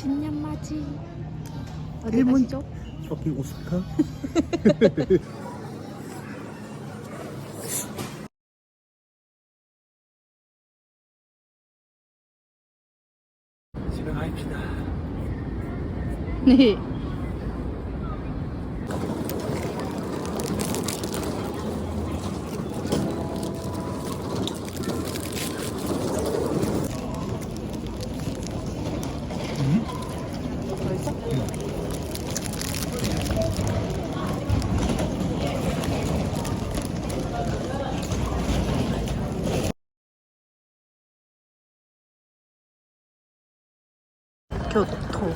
신년 맞이. 어디 일본- 가시죠? 저기? 집에 가입시다. 네. 교토.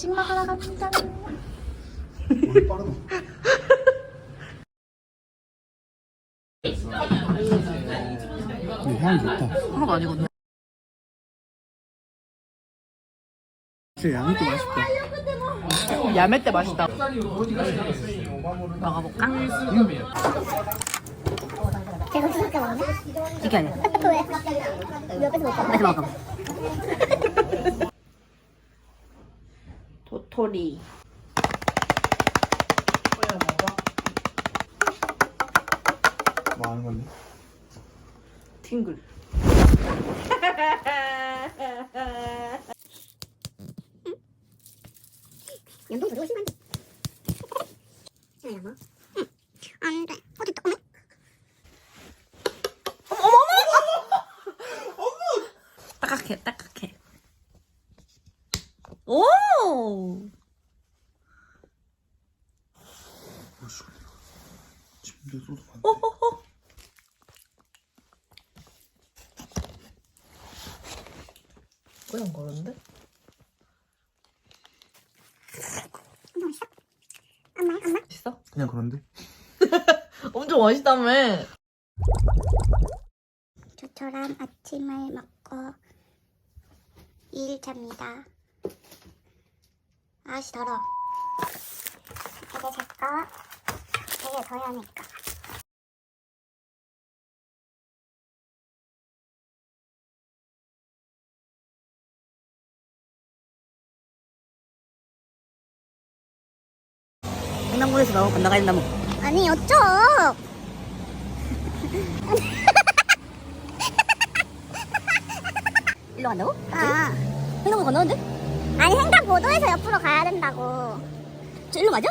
야식 먹으러 갑니다. 오늘 빠르다. 오, 향이 좋다. 하나도 안 익었네. 진짜 양이 또 맛있다. 야매 때 맛있다. 먹어볼까? 제가 수밖에 먹나? 이게 아니야. 왜? 옆에서 먹어. 다시 먹어. 도토리. 뭐 하는 건데? 팅글. 연동 소리가 심한데. 응. 안 돼. 어, 됐다. 어머. 딱딱해, 딱딱해. 오! 침대 쏟아. 호호호. 그냥 그런데? 엄마, 엄마. 맛있어? 그냥 그런데? 엄청 맛있다며. 저처럼 아침을 먹고 2일차입니다. 아씨 더러. 이제 제거 되게 더러니까. 횡단보도에서 나오고 건너가야 된다고. 아니 어쩌? 일로 간다고? 아. 횡단보도 건너는데? 아니 횡단보도에서 옆으로 가야 된다고. 저 일로 가죠?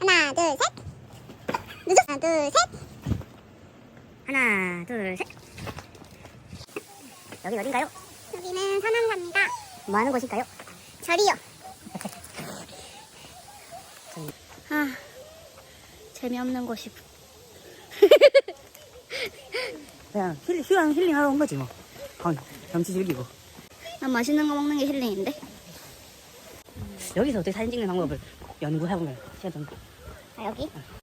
하나 둘 셋. 늦어. 하나 둘 셋. 하나, 둘, 셋. 여기 어딘가요? 여기는 산안사입니다. 뭐 하는 곳일까요? 절이요. 아 재미없는 곳이. 그냥 힐, 휴양 힐링하러 온 거지 뭐. 경, 경치 즐기고. 난 맛있는 거 먹는 게 힐링인데. 여기서 어떻게 사진 찍는 방법을 연구해보면 시간 좀. 아 여기? 어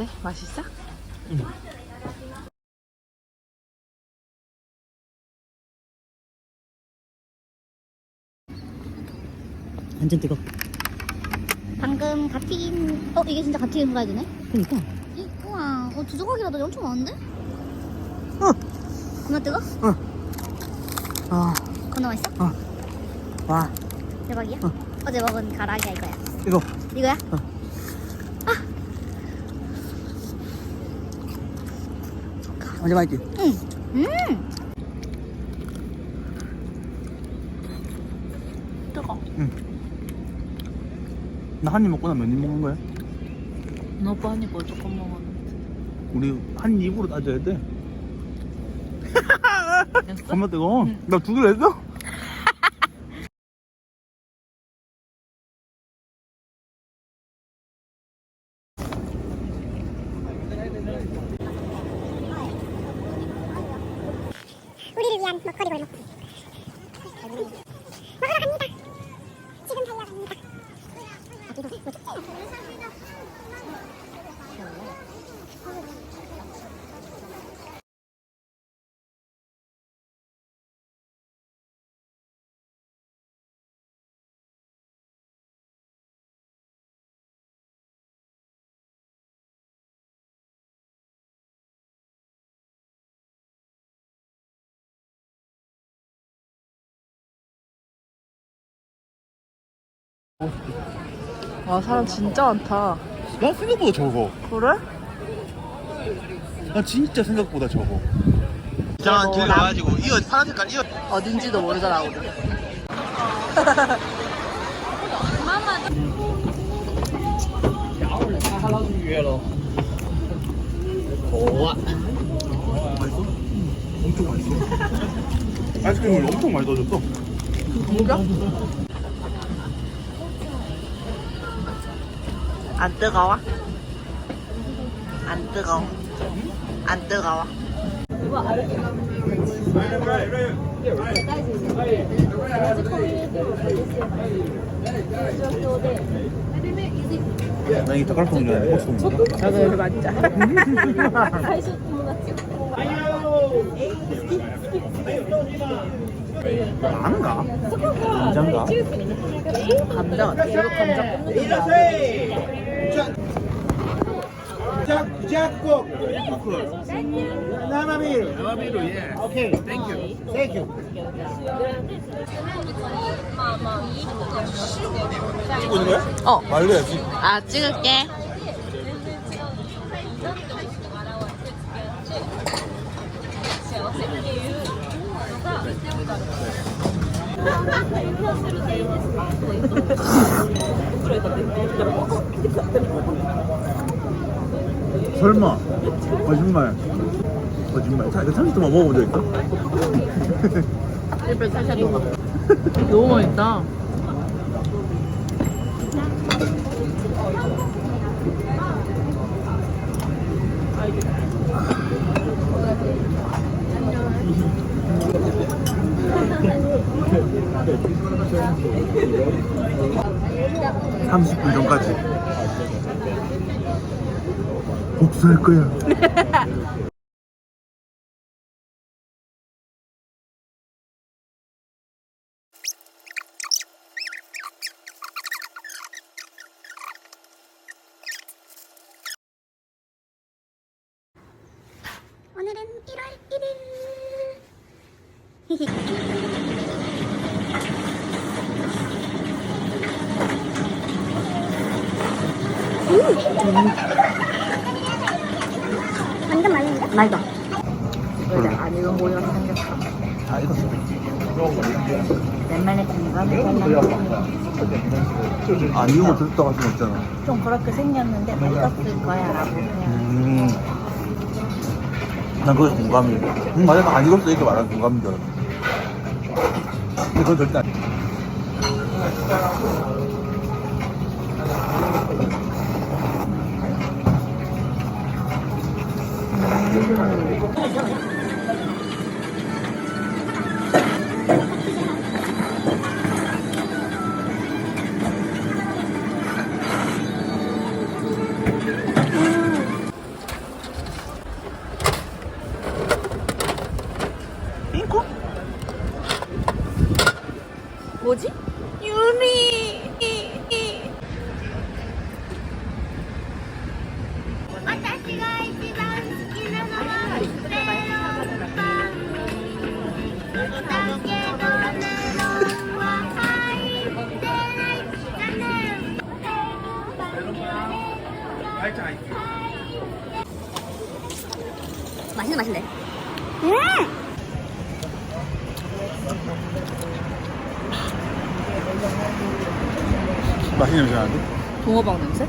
때? 맛있어? 완전 뜨거. 방금 갓 튀긴. 어 이게 진짜 갓 튀긴 후라이드네? 그니까. 우와, 어, 두 조각이라도 엄청 많은데? 어. 겁나 뜨거? 아, 겁나 맛있어? 와, 대박이야? 어. 어제 먹은 가라기야 이거야. 이거. 이거야? 완전 맛있지? 음. 뜨거. 나한 입 먹고 나몇 입 먹는 거야? 너 오빠 한입 뭐 조금 먹었는데. 우리 한 입으로 따져야 돼. 겁나 뜨거워. 나두 개를 했어? 우리를 위한 먹거리 골목. 먹으러 갑니다. 지금 달려갑니다. 와 사람 진짜 많다. 나 생각보다 적어. 그래? 나 진짜 생각보다 적어. 이상한 길 가가지고 이어 파란 색깔 이어. 어딘지도 모르잖아 우리. 엄청 맛있어. 아이스크림을 엄청 많이 넣어줬어. 안 뜨거워? 안 뜨거워. 안 뜨거워. 닭갈통 줄 알고 먹었어. 나도 맞자. 안가? 감자인가? 감자 같아. 감자 굽는다. Jack, Jack Cook. Namamiru. Namamiru, yeah. Okay, thank you. Thank you. 찍고 있는 거야? 어. 말려야지. 아 찍을게. 설마. 거짓말. 거짓말. 자, 이거 30도만 먹어본 적 있어? 너무 맛있다. 삼십 분 전까지. 복수할 거야. 오늘은 1월 1일. 완전 맛있는데? 이제 안 익은 생겼다. 다 익었어. 옛날에 건가? 아, 이거 뭐 들었다 갈순 없잖아. 좀 그렇게 생겼는데 맛있었을 거야 라고 그냥. 음. 난 그게 공감이. 응, 맞아. 나안 익었어. 이렇게 말하는 공감인 줄 알았어. 근데 그건 절대 아니야. 냄새 나는데? 붕어빵 냄새?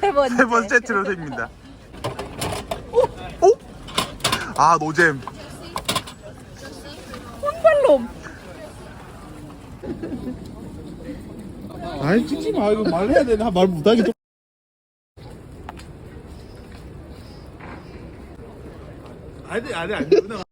세 번째. 세 번째 트롯입니다. 아, 노잼. 혼발놈. 아이, 찍지 마. 이거 말해야 돼. 나말 못하게 좀. 아니, 아니, 아니. 누나.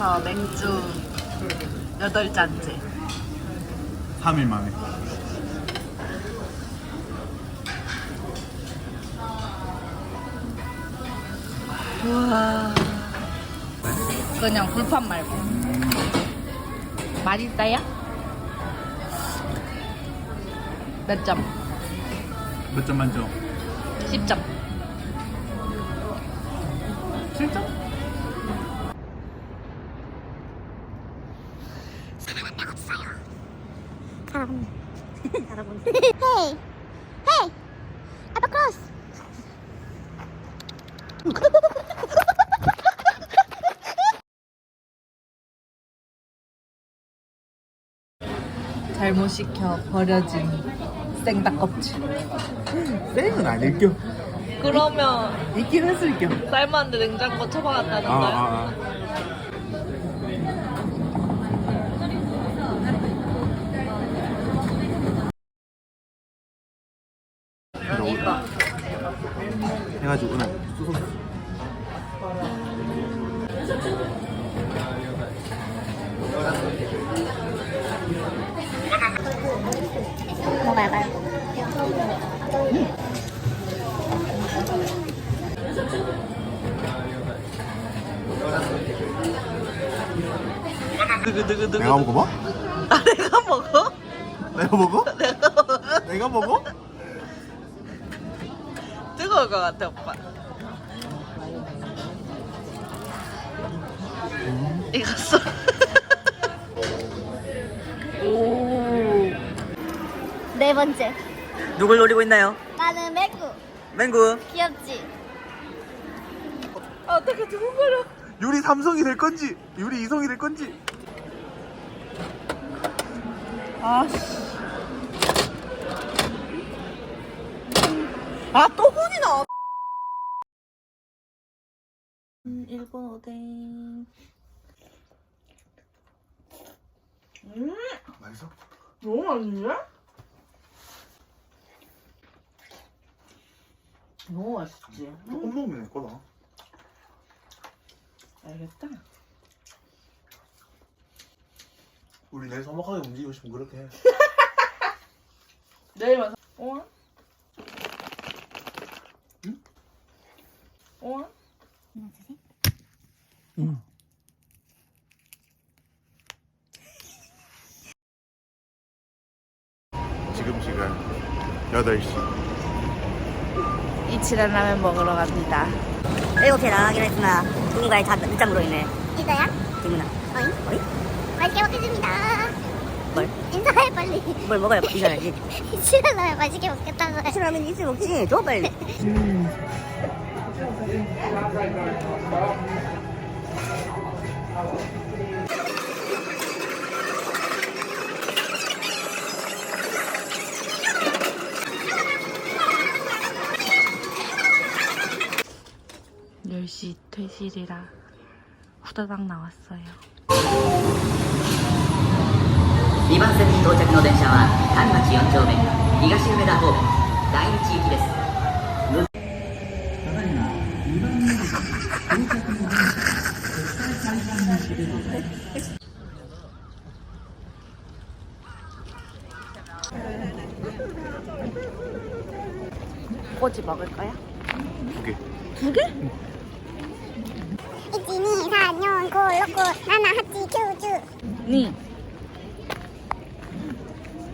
벌써 맥주 8잔째. 3일 만에. 우와. 그냥 불판 말고. 맛있어요? 몇 점? 몇 점 만점? 10점. 7점? 잘못 시켜 버려진 생닭 껍질. 땡은 아닐 겨. 그러면 있긴 했을 겨. 삶았는데 냉장고 처박았다는 아, 거야? 아, 아. 내가 먹어봐? 아 내가 먹어? 내가 먹어? 내가 먹어? 내가 먹어? 뜨거울 것 같아 오빠. 익었어. 오. 네 번째. 누굴 노리고 있나요? 나는 맥구. 맹구. 귀엽지? 아, 어떻게 두근거려? 유리 삼성이 될 건지, 유리 이성이 될 건지. 아 씨. 아 또 혼이 나. 음, 일본 오뎅. 맛있어? 너무 맛있네? 너무 맛있지? 조금 먹으면 될 거다. 알겠다. 우리 내일 서먹하게 움직이고 싶으면 그렇게 해. 내일만 사... 어? 응? 어? 지금 시간 8시. 이치란 라면 먹으러 갑니다. 7시에 나가기로 했으나 누군가의 자, 늦잠으로 인해 이거야? 김문아 어잉? 어이? 맛있게 먹겠습니다. 뭘? 인사해 빨리. 뭘 먹어야 이겨야지 싫어요. 맛있게 먹겠다고 해. 싫어하면 입술 먹지 줘 빨리 열시 퇴실이라 후다닥 나왔어요. 番線に到着の電車は丹町4丁目東梅田方面第一行きです。ただい먹을거야두 개。 두개 ?1 2 3 4 5 6 7 8 9 10